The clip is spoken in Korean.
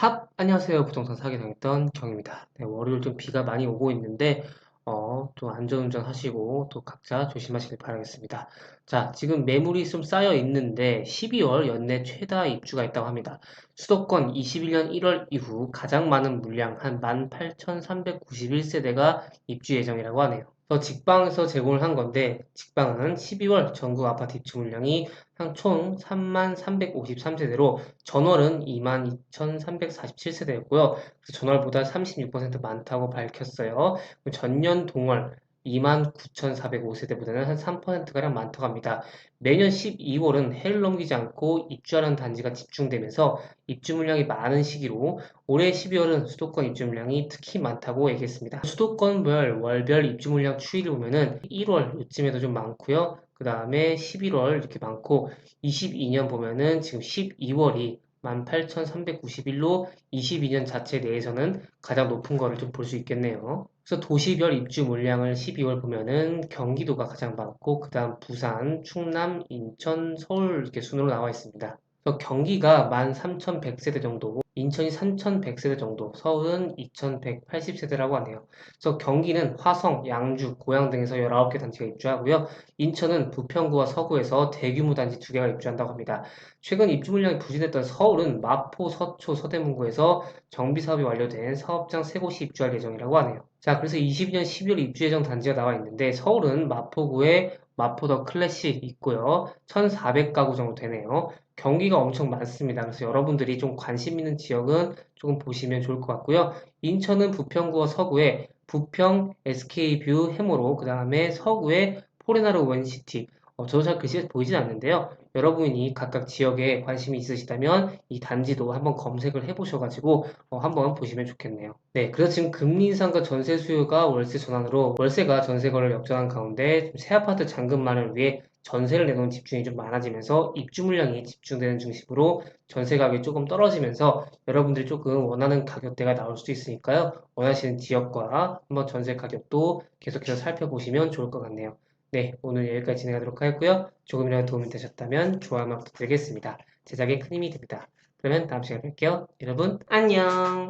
핫! 안녕하세요. 부동산 사기 당했던 경입니다. 네, 월요일 좀 비가 많이 오고 있는데, 어, 좀 안전운전 하시고, 또 각자 조심하시길 바라겠습니다. 자, 지금 매물이 좀 쌓여 있는데, 12월 연내 최다 입주가 있다고 합니다. 수도권 21년 1월 이후 가장 많은 물량 한 18,391세대가 입주 예정이라고 하네요. 더 직방에서 제공을 한 건데, 직방은 12월 전국 아파트 입주 물량이 한총 3353세대로 전월은 22,347세대였고요. 전월보다 36% 많다고 밝혔어요. 전년 동월 29,405세대보다는 한 3%가량 많다고 합니다. 매년 12월은 해를 넘기지 않고 입주하는 단지가 집중되면서 입주 물량이 많은 시기로 올해 12월은 수도권 입주 물량이 특히 많다고 얘기했습니다. 수도권별 월별 입주 물량 추이를 보면은 1월 요쯤에도 좀 많고요. 그 다음에 11월 이렇게 많고 22년 보면은 지금 12월이 18,391로 22년 자체 내에서는 가장 높은 거를 좀 볼 수 있겠네요. 그래서 도시별 입주 물량을 12월 보면은 경기도가 가장 많고 그 다음 부산, 충남, 인천, 서울 이렇게 순으로 나와 있습니다. 그래서 경기가 13,100세대 정도고 인천이 3,100세대 정도, 서울은 2,180세대라고 하네요. 그래서 경기는 화성, 양주, 고양 등에서 19개 단지가 입주하고요. 인천은 부평구와 서구에서 대규모 단지 2개가 입주한다고 합니다. 최근 입주 물량이 부진했던 서울은 마포, 서초, 서대문구에서 정비 사업이 완료된 사업장 3곳이 입주할 예정이라고 하네요. 자, 그래서 22년 12월 입주 예정 단지가 나와 있는데 서울은 마포구에 마포더 클래식 있고요. 1,400가구 정도 되네요. 경기가 엄청 많습니다. 그래서 여러분들이 좀 관심 있는 지역은 조금 보시면 좋을 것 같고요. 인천은 부평구와 서구에 부평, SK뷰, 해모로, 그 다음에 서구에 포레나루 원시티, 어, 저도 잘 글씨가 보이진 않는데요. 여러분이 각각 지역에 관심이 있으시다면 이 단지도 한번 검색을 해보셔가지고 어, 한번 보시면 좋겠네요. 네, 그래서 지금 금리 인상과 전세 수요가 월세 전환으로 월세가 전세거래를 역전한 가운데 새 아파트 잔금만을 위해 전세를 내놓은 집중이 좀 많아지면서 입주 물량이 집중되는 중심으로 전세 가격이 조금 떨어지면서 여러분들이 조금 원하는 가격대가 나올 수도 있으니까요. 원하시는 지역과 한번 전세 가격도 계속해서 살펴보시면 좋을 것 같네요. 네, 오늘 여기까지 진행하도록 하겠고요. 조금이라도 도움이 되셨다면 좋아요만 부탁드리겠습니다. 제작에 큰 힘이 됩니다. 그러면 다음 시간에 뵐게요. 여러분, 안녕!